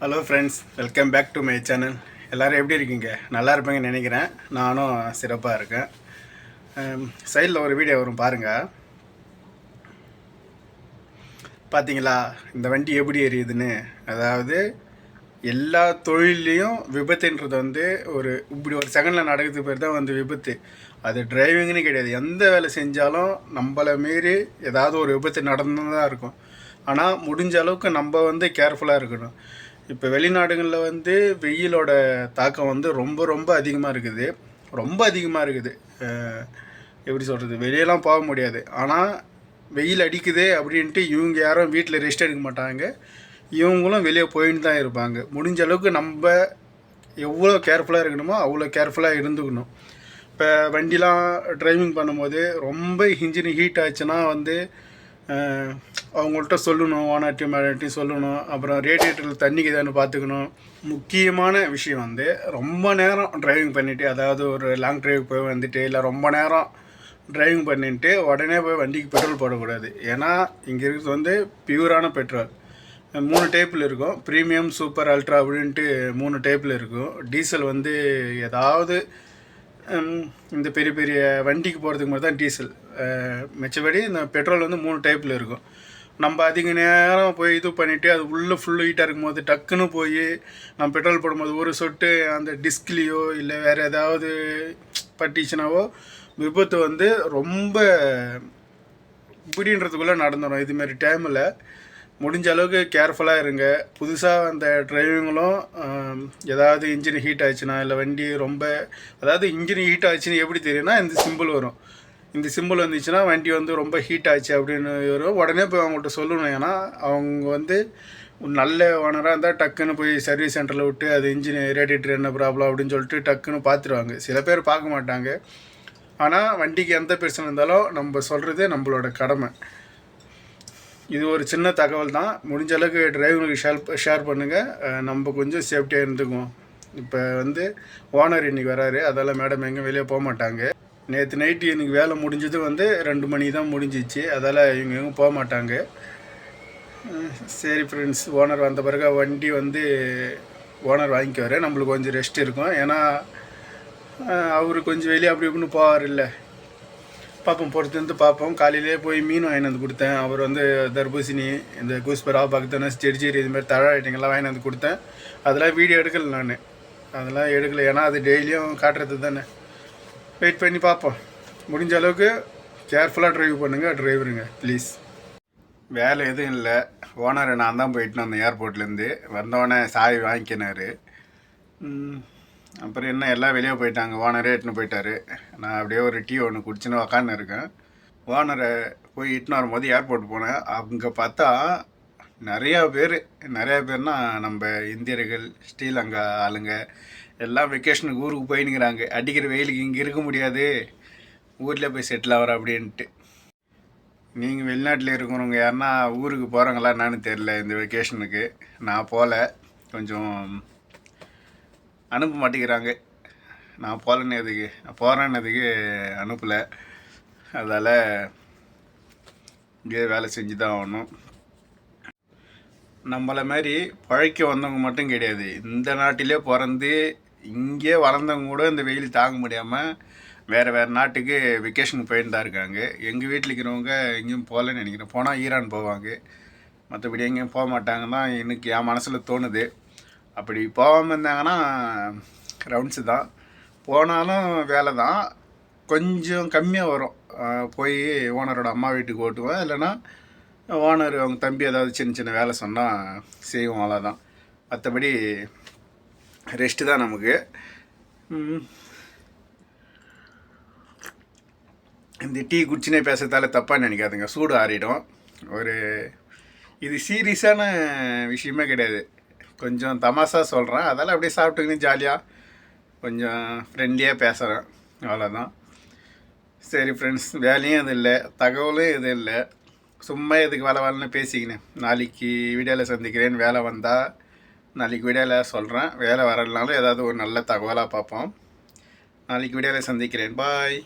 Hello friends welcome back to my channel எல்லோரும் எப்படி இருக்கீங்க? நல்லா இருப்பீங்கன்னு நினைக்கிறேன். நானும் சிறப்பாக இருக்கேன். சைடில் ஒரு வீடியோ வரும் பாருங்கள் பார்த்தீங்களா இந்த வண்டி எப்படி எரியுதுன்னு அதாவது எல்லா தொழிலையும் விபத்துன்றது வந்து ஒரு இப்படி ஒரு செகண்டில் நடக்கிறது பேர் தான் வந்து விபத்து. அது டிரைவிங்னு கிடையாது. எந்த வேலை செஞ்சாலும் நம்மளை மீறி ஏதாவது ஒரு விபத்து நடந்து தான் இருக்கும். ஆனால் முடிஞ்ச அளவுக்கு நம்ம வந்து கேர்ஃபுல்லாக இருக்கணும். இப்போ வெளிநாடுகளில் வந்து வெயிலோட தாக்கம் வந்து ரொம்ப ரொம்ப அதிகமாக இருக்குது. ரொம்ப அதிகமாக இருக்குது. எப்படி சொல்கிறது வெளியெல்லாம் போக முடியாது. ஆனால் வெயில் அடிக்குது அப்படின்ட்டு இவங்க யாரும் வீட்டில் ரெஸ்ட் எடுக்க மாட்டாங்க. இவங்களும் வெளியே போயின்னு தான் இருப்பாங்க. முடிஞ்ச அளவுக்கு நம்ம எவ்வளோ கேர்ஃபுல்லாக இருக்கணுமோ அவ்வளோ கேர்ஃபுல்லாக இருந்துக்கணும். இப்போ வண்டிலாம் ட்ரைவிங் பண்ணும்போது ரொம்ப இன்ஜின் ஹீட் ஆச்சுன்னா வந்து அவங்கள்ட்ட சொல்லணும் ஓனாட்டி மேலாட்டி சொல்லணும். அப்புறம் ரேடியேட்டரில் தண்ணிக்கு தானே பார்த்துக்கணும். முக்கியமான விஷயம் வந்து ரொம்ப நேரம் டிரைவிங் பண்ணிவிட்டு அதாவது ஒரு லாங் டிரைவ் போய் வந்துட்டு இல்லை ரொம்ப நேரம் டிரைவிங் பண்ணிட்டு உடனே போய் வண்டிக்கு பெட்ரோல் போடக்கூடாது. ஏன்னா இங்கே இருக்கிறது வந்து பியூரான பெட்ரோல் மூணு டைப்பில் இருக்கும். ப்ரீமியம் சூப்பர் அல்ட்ரா அப்படின்ட்டு மூணு டைப்பில் இருக்கும். டீசல் வந்து ஏதாவது இந்த பெரிய பெரிய வண்டிக்கு போகிறதுக்கு மட்டும் தான் டீசல் மிச்சபடி இந்த பெட்ரோல் வந்து மூணு டைப்பில் இருக்கும். நம்ம அதிக நேரம் போய் இது பண்ணிவிட்டு அது உள்ளே ஃபுல்லு ஹீட்டாக இருக்கும்போது டக்குன்னு போய் நம்ம பெட்ரோல் போடும்போது ஒரு சொட்டு அந்த டிஸ்க்லேயோ இல்லை வேறு ஏதாவது பட்டிச்சுனாவோ விபத்து வந்து ரொம்ப இப்படின்றதுக்குள்ளே நடந்துடும் இதுமாரி டைமில் முடிஞ்ச அளவுக்கு கேர்ஃபுல்லாக இருங்க. புதுசாக அந்த டிரைவிங்களும் ஏதாவது இன்ஜின் ஹீட் ஆச்சுன்னா இல்லை வண்டி ரொம்ப அதாவது இன்ஜின் ஹீட் ஆச்சுன்னு எப்படி தெரியும்னா இந்த சிம்பிள் வரும். இந்த சிம்பிள் வந்துச்சுன்னா வண்டி வந்து ரொம்ப ஹீட் ஆச்சு அப்படின்னு வரும். உடனே போய் அவங்கள்ட்ட சொல்லணும். ஏன்னா அவங்க வந்து நல்ல ஓனராக இருந்தால் டக்குன்னு போய் சர்வீஸ் சென்டரில் விட்டு அது இன்ஜின் ரேடியேட்டர் என்ன ப்ராப்ளம் அப்படின்னு சொல்லிட்டு டக்குன்னு பார்த்துருவாங்க சில பேர் பார்க்க மாட்டாங்க. ஆனால் வண்டிக்கு எந்த பிரச்சனை இருந்தாலும் நம்ம சொல்கிறது நம்மளோட கடமை. இது ஒரு சின்ன தகவல் தான். முடிஞ்ச அளவுக்கு டிரைவருக்கு ஷேர் ஷேர் பண்ணுங்கள் நம்ம கொஞ்சம் சேஃப்டியாக இருந்துக்குவோம். இப்போ வந்து ஓனர் இன்றைக்கி வராரு. அதெல்லாம் மேடம் எங்கேயும் வெளியே போக மாட்டாங்க. நேற்று நைட்டு எனக்கு வேலை முடிஞ்சது வந்து ரெண்டு மணி தான் முடிஞ்சிச்சு. அதால் இவங்க எங்கேயும் போக மாட்டாங்க. சரி ஃப்ரெண்ட்ஸ் ஓனர் வந்த பிறகு வண்டி வந்து ஓனர் வாங்கிக்குவார். நம்மளுக்கு கொஞ்சம் ரெஸ்ட் இருக்கும். ஏன்னா அவர் கொஞ்சம் வெளியே அப்படி இப்படின்னு போவார் இல்லை பார்ப்போம் பொறுத்திருந்து பார்ப்போம். காலையிலே போய் மீன் வாங்கிட்டு வந்து கொடுத்தேன். அவர் வந்து தர்பூசணி இந்த கூஸ்பரா பக்கத்தான செடி இதுமாதிரி இது மாதிரி தழை ஐட்டங்கள்லாம் வாங்கிட்டு வந்து கொடுத்தேன். அதெல்லாம் வீடியோ எடுக்கல நான். அதெல்லாம் எடுக்கலை. ஏன்னா அது டெய்லியும் காட்டுறது தானே. வெயிட் பண்ணி பார்ப்போம். முடிஞ்ச அளவுக்கு கேர்ஃபுல்லாக ட்ரைவ் பண்ணுங்கள் டிரைவருங்க ப்ளீஸ் வேலை எதுவும் இல்லை. ஓனர் நான் தான் போயிட்டு வந்தேன் ஏர்போர்ட்லேருந்து வந்தோடனே சாவி வாங்கிக்கினாரு. அப்புறம் என்ன எல்லாம் வெளியே போயிட்டாங்க. ஓனரே இட்டுன்னு போயிட்டாரு. நான் அப்படியே ஒரு டீ ஒன்று குடிச்சுன்னு உக்காந்து இருக்கேன் ஓனரை போய் இட்டுன்னு வரும்போது ஏர்போர்ட் போனேன். அங்கே பார்த்தா நிறையா பேர் நிறையா பேர்னா நம்ம இந்தியர்கள் ஸ்ரீலங்கா ஆளுங்க எல்லாம் வெக்கேஷனுக்கு ஊருக்கு போயினுங்கிறாங்க அடிக்கிற வெயிலுக்கு இங்கே இருக்க முடியாது. ஊரில் போய் செட்டில் ஆகிற அப்படின்ட்டு. நீங்கள் வெளிநாட்டில் இருக்கிறவங்க யாருன்னா ஊருக்கு போகிறாங்களா என்னன்னு தெரில இந்த வெக்கேஷனுக்கு நான் போகல கொஞ்சம் அனுப்ப மாட்டேங்கிறாங்க. நான் போகலன்னு எதுக்கு? நான் போகிறேன்னதுக்கு அனுப்பலை. அதால் இங்கே வேலை செஞ்சு தான் ஆகணும். நம்மளை மாதிரி பழைக்க வந்தவங்க மட்டும் கிடையாது. இந்த நாட்டிலே பிறந்து இங்கே வளர்ந்தவங்க கூட இந்த வெயில் தாங்க முடியாமல் வேறு வேறு நாட்டுக்கு வெக்கேஷனுக்கு போயின்னு தான் இருக்காங்க. எங்கள் வீட்டில் இருக்கிறவங்க எங்கேயும் போகலன்னு நினைக்கிறேன். போனால் ஈரான் போவாங்க. மற்றபடி எங்கேயும் போக மாட்டாங்க தான் எனக்கு என் மனசில் தோணுது. அப்படி போகாமல் இருந்தாங்கன்னா ரவுண்ட்ஸு தான். போனாலும் வேலை தான். கொஞ்சம் கம்மியாக வரும். போய் ஓனரோட அம்மா வீட்டுக்கு ஓட்டுவேன் இல்லைன்னா ஓனர் அவங்க தம்பி ஏதாவது சின்ன சின்ன வேலை சொன்னால் செய்வோம். அவ்வளோதான் மற்றபடி ரெஸ்ட்டு தான் நமக்கு. இந்த டீ குடிச்சினே பேசுறதால தப்பாக நினைக்காதுங்க. சூடு ஆறிடும். ஒரு இது சீரியஸான விஷயமே கிடையாது. கொஞ்சம் தமாசா சொல்கிறேன் அதெல்லாம் அப்படியே சாப்பிட்டுக்கின்னு ஜாலியாக கொஞ்சம் ஃப்ரெண்ட்லியாக பேசுகிறேன் அவ்வளோதான் சரி ஃப்ரெண்ட்ஸ் வேலையும் இது இல்லை. தகவலும் இது இல்லை. சும்மா எதுக்கு வேலை வேலைன்னு பேசிக்கினேன் நாளைக்கு வீடியோவில் சந்திக்கிறேன். வேலை வந்தால் நாளைக்கு வீடியோவில் சொல்கிறேன் வேலை வரலனாலும் ஏதாவது ஒரு நல்ல தகவலாக பார்ப்போம். நாளைக்கு வீடியோவில் சந்திக்கிறேன். பாய்